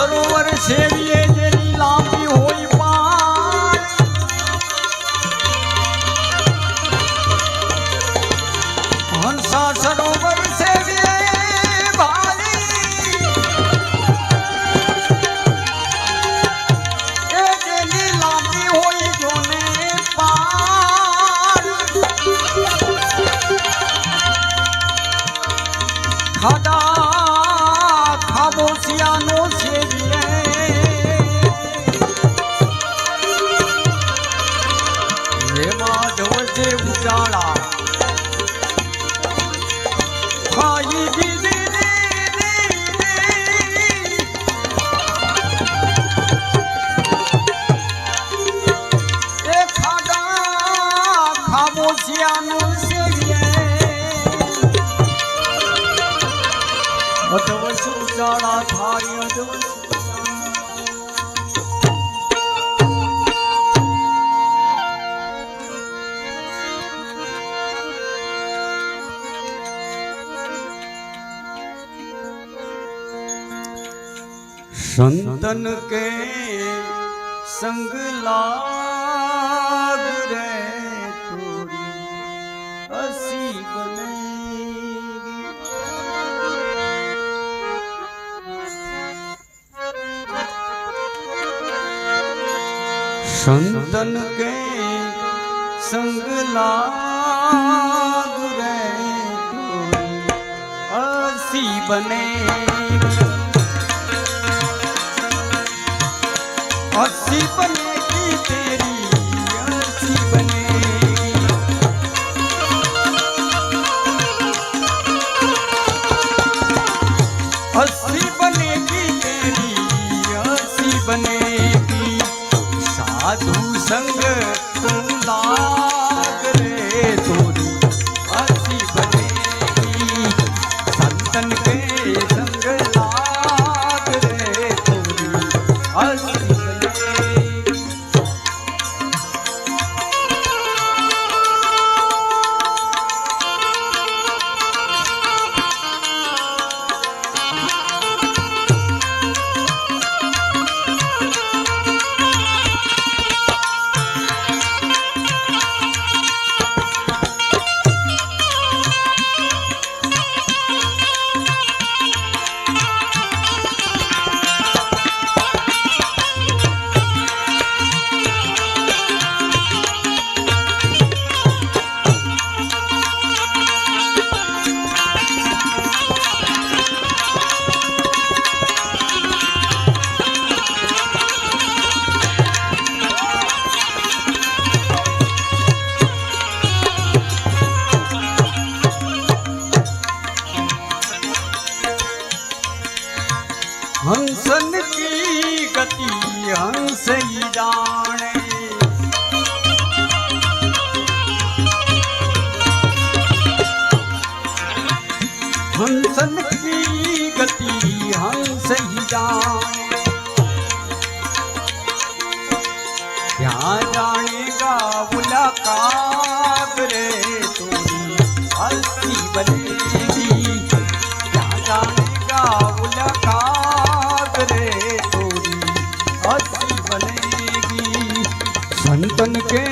સરોવર શેરીએ जन के संग लाग रे तोरी असी बनेगी संतन के संग लाग रे तोरी असी बनेगी हसी बनेगी तेरी हसी बनेगी हसी बनेगी तेरी हसी बनेगी साधु संग तन के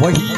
वही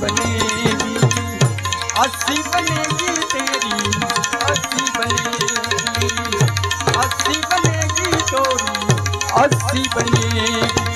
बनेगी अस्सी बनेगी तेरी अस्सी बनेगी अस्सी बनेगी तोरी अस्सी बनेगी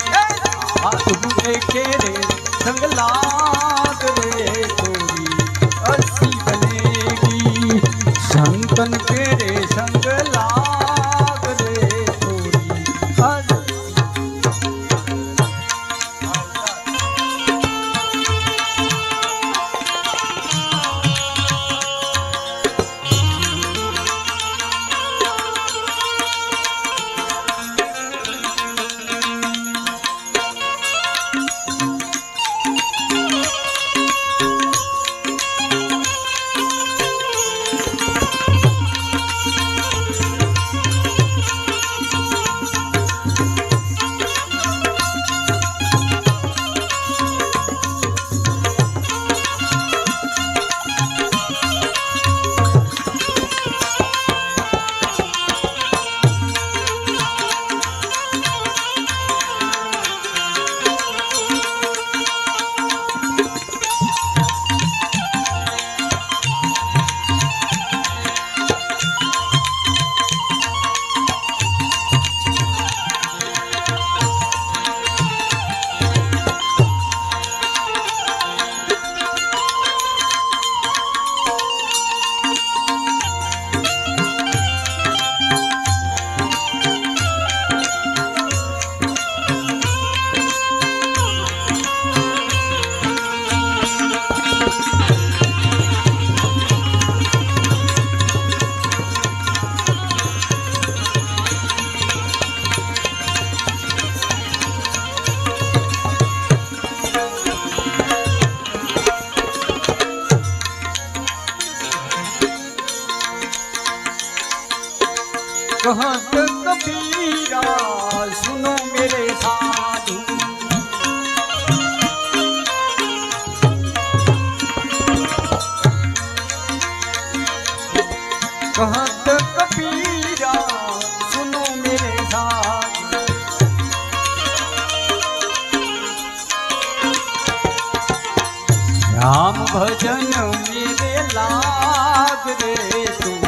ભજન મેરે લાગ રે તું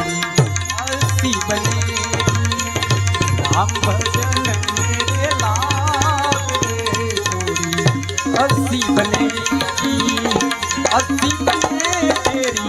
અલસી બને રામ ભજન મેરે લાગ રે તું અલસી બને અલસી બને તેરી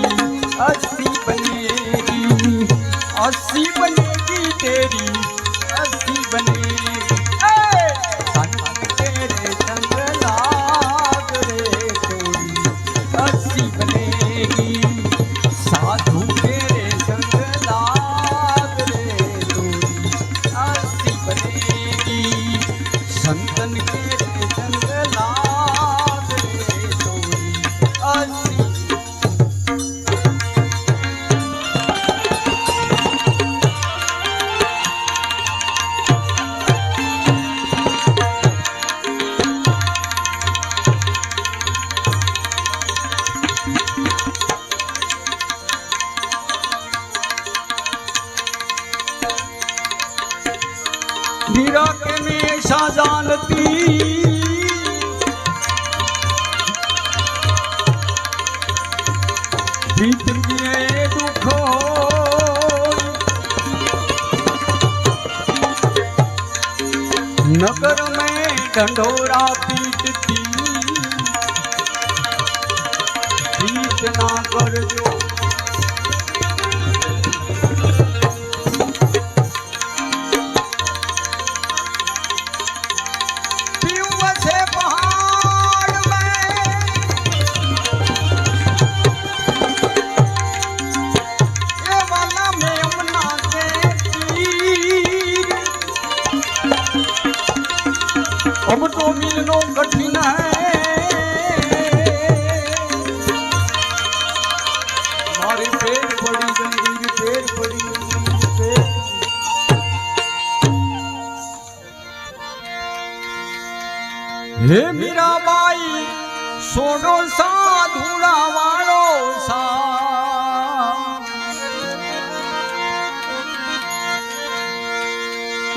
પ્રાર્થના કરજો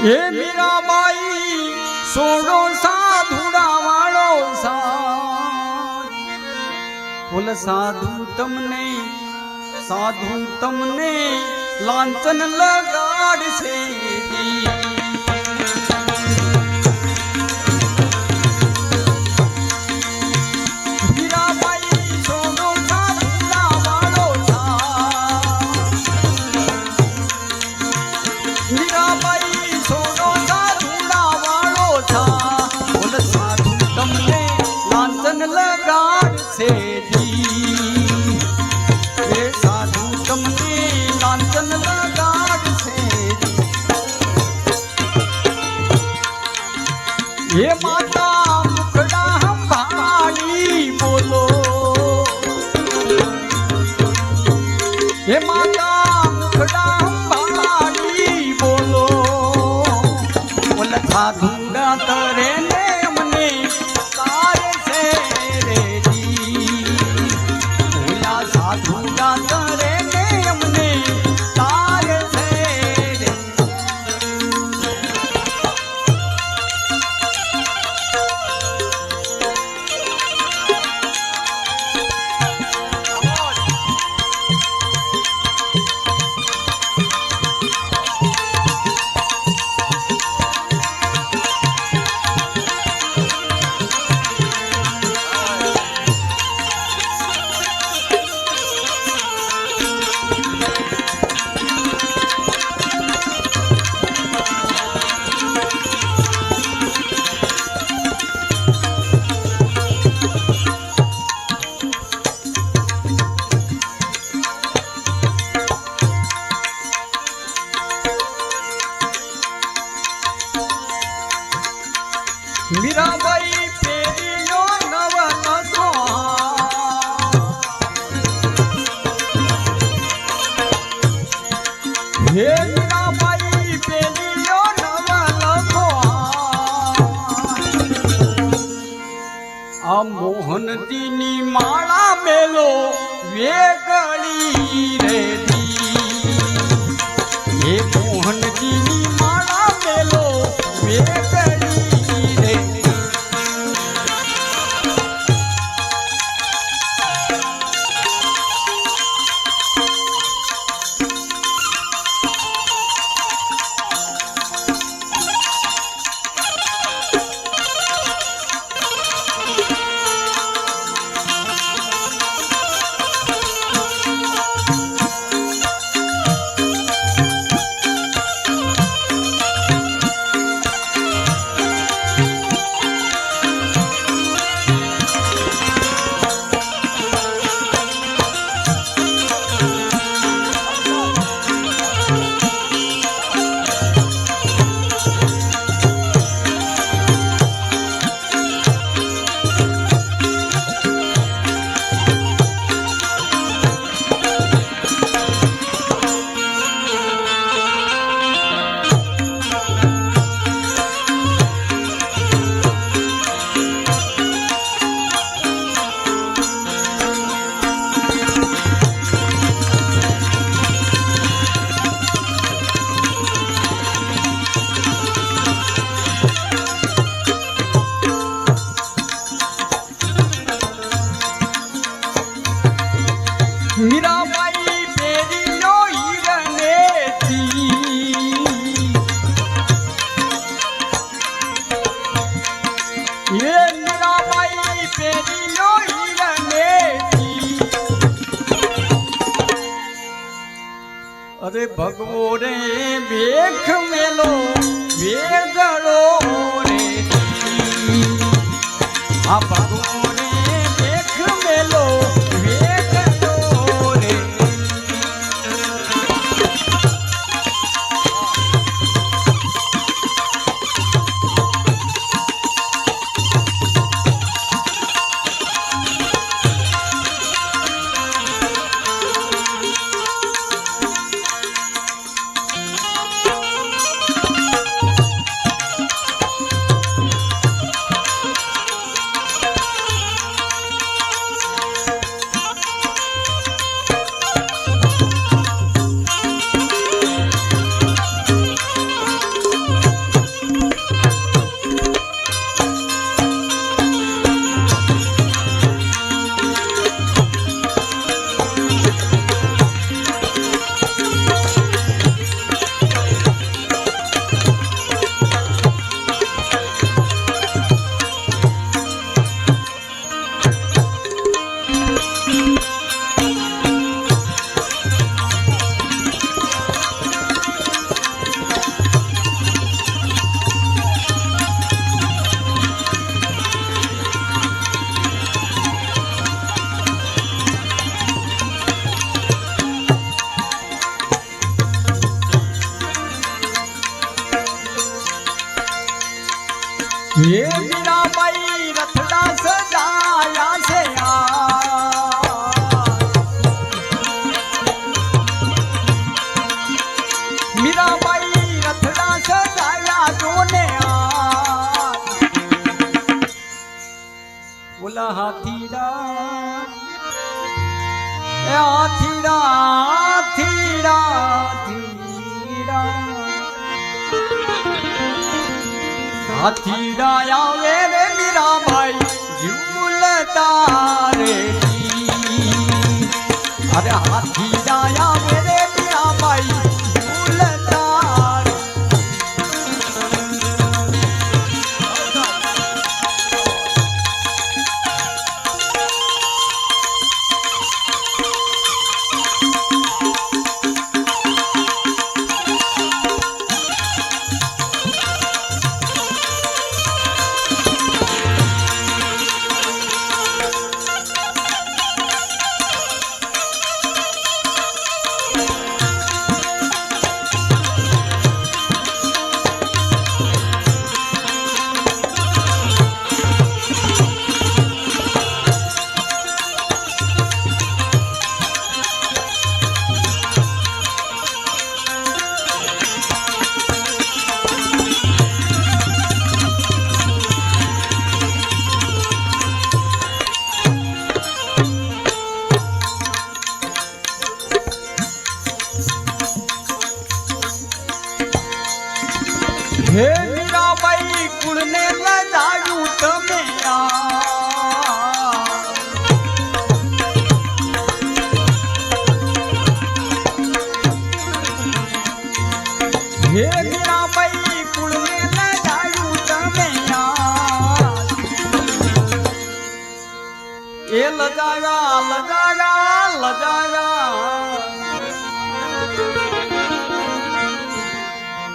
હે મીરાબાઈ સોડો સાધુડા વાળો ભૂલ સાધુ તમને સાધુ તમને લાંચન લગાડશે. હે માતા મુખડા હંભાળી બોલો. હે માતા સાધુ આ મોહનતીની માળા મેલો વેગળી રે એ મોહનતીની અરે ભગવો રે ભેખ મેલો વેગળો રે. આ ભગવો 啊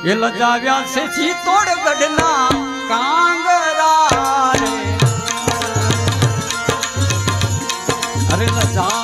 એ લજાવ્યા છે ચિત્તોડગઢના કાંગરા રે. અરે લજા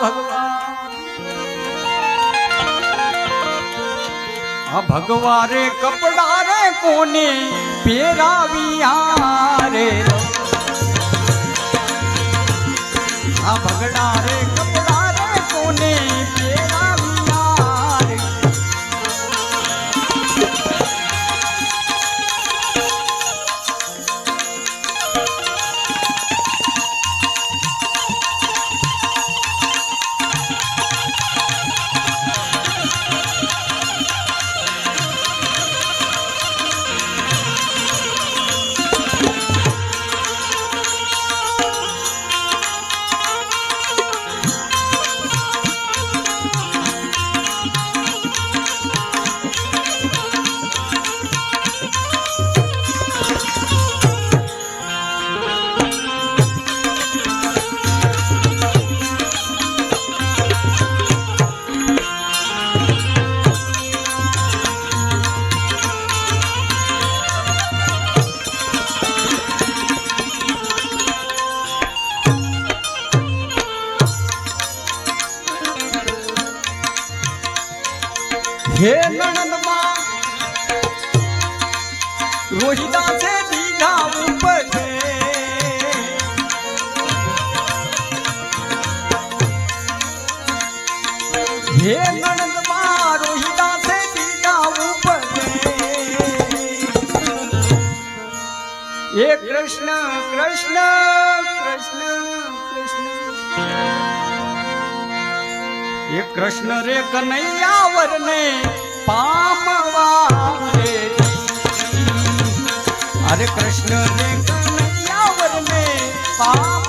ભગવાન આ ભગવારે કપડા રે કોને પહેરાવ્યા રે? આ ભગડા રે કપડા રે કોને પહેરાવ્યા હે કૃષ્ણ કૃષ્ણ કૃષ્ણ કૃષ્ણ. હે કૃષ્ણ રે કનૈયા વરને પામવા રે. અરે કૃષ્ણ રે કનૈયા વરને પામ